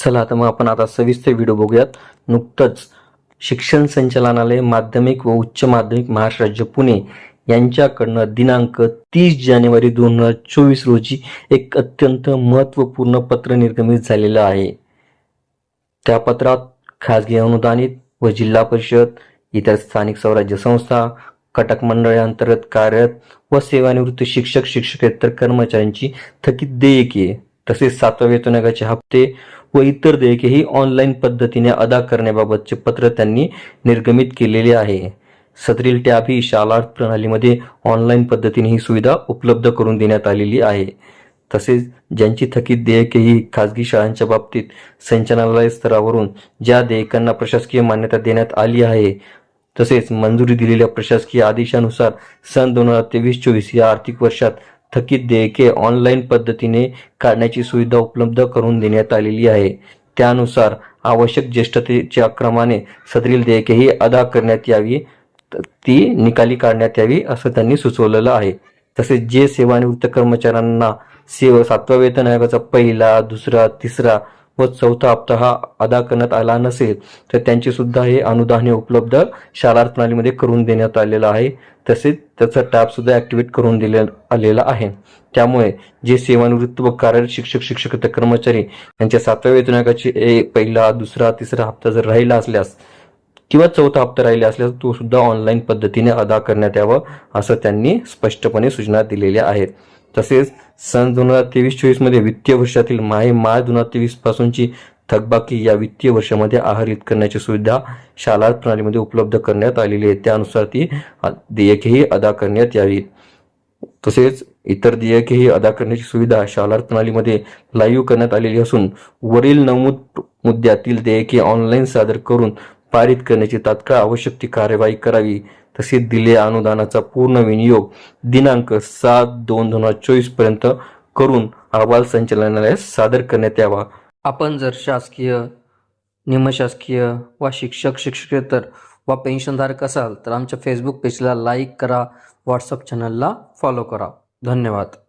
चला तर मग आपण आता सविस्तर व्हिडिओ बघूयात. नुकतंच शिक्षण संचालनालय माध्यमिक व उच्च माध्यमिक महाराष्ट्र राज्य पुणे यांच्याकडनं दिनांक तीस जानेवारी दोन हजार चोवीस रोजी एक अत्यंत महत्त्वपूर्ण पत्र निर्गमित झालेलं आहे. त्या पत्रात खाजगी अनुदानित व जिल्हा परिषद इतर स्थानिक स्वराज्य संस्था कटक मंडळांतर्गत कार्यरत व सेवानिवृत्त शिक्षक शिक्षकेतर कर्मचाऱ्यांची थकीत देयके तसेच सातव्या वेतन हप्ते व इतर देयकेही ऑनलाईन पद्धतीने अदा करण्याबाबतचे पत्र त्यांनी निर्गमित केलेले आहे. सदरील टॅब ही शाळा प्रणालीमध्ये ऑनलाईन पद्धतीने ही सुविधा उपलब्ध करून देण्यात आलेली आहे. तसेच ज्यांची थकीत देयके ही खाजगी शाळांच्या बाबतीत संचालनालय स्तरावरून ज्या देयकांना प्रशासकीय मान्यता देण्यात आली आहे तसेच मंजुरी दिलेल्या प्रशासकीय आदेशानुसार सन दोन हजार तेवीस चोवीस या आर्थिक वर्षात थकीत देयके ऑनलाईन पद्धतीने काढण्याची सुविधा उपलब्ध करून देण्यात आलेली आहे. त्यानुसार आवश्यक ज्येष्ठतेच्या क्रमाने सदरील देयकेही अदा करण्यात यावी त- ती निकाली काढण्यात यावी असं त्यांनी सुचवलेलं आहे. तसेच जे सेवानिवृत्त कर्मचाऱ्यांना सेवा सातवा वेतन आयोगाचा पहिला दुसरा तिसरा व चौथा हप्ता हा अदा करण्यात आला नसेल तर त्यांची सुद्धा हे अनुदान हे उपलब्ध शाळा प्रणालीमध्ये करून देण्यात आलेलं आहे. तसेच त्याचा टॅब सुद्धा ऍक्टिव्हेट करून दिले आलेला आहे. त्यामुळे जे सेवानिवृत्त व कार्यरत शिक्षक शिक्षक कर्मचारी यांच्या सातव्या वेतन आयोगाची ए- पहिला दुसरा तिसरा हप्ता जर राहिला असल्यास किंवा चौथा हप्ता राहिला असल्यास तो सुद्धा ऑनलाईन पद्धतीने अदा करण्यात यावं असं त्यांनी स्पष्टपणे सूचना दिलेल्या आहेत. तसेच सन दोन हजार तेवीस चोवीसमध्ये वित्तीय वर्षातील माहे मार्च दोन हजार तेवीस पासूनची थकबाकी या वित्तीय वर्षामध्ये आहरित करण्याची सुविधा शाला प्रणालीमध्ये उपलब्ध करण्यात आलेली आहे. त्यानुसार ती देयकेही अदा करण्यात यावी. तसेच इतर देयकेही अदा करण्याची सुविधा शाळा प्रणालीमध्ये लाईव्ह करण्यात आलेली असून वरील नमूद मुद्द्यातील देयके ऑनलाईन सादर करून पारित करण्याची तात्काळ आवश्यक ती कार्यवाही करावी. तसेच दिलेल्या अनुदानाचा पूर्ण विनियोग दिनांक सात दोन दोन हजार चोवीसपर्यंत करून अहवाल संचालनालयास सादर करण्यात यावा. आपण जर शासकीय निमशासकीय वा शिक्षक शिक्षकेतर वा पेन्शनधारक असाल तर आमच्या फेसबुक पेजला लाईक करा व्हॉट्सअप चॅनलला फॉलो करा. धन्यवाद.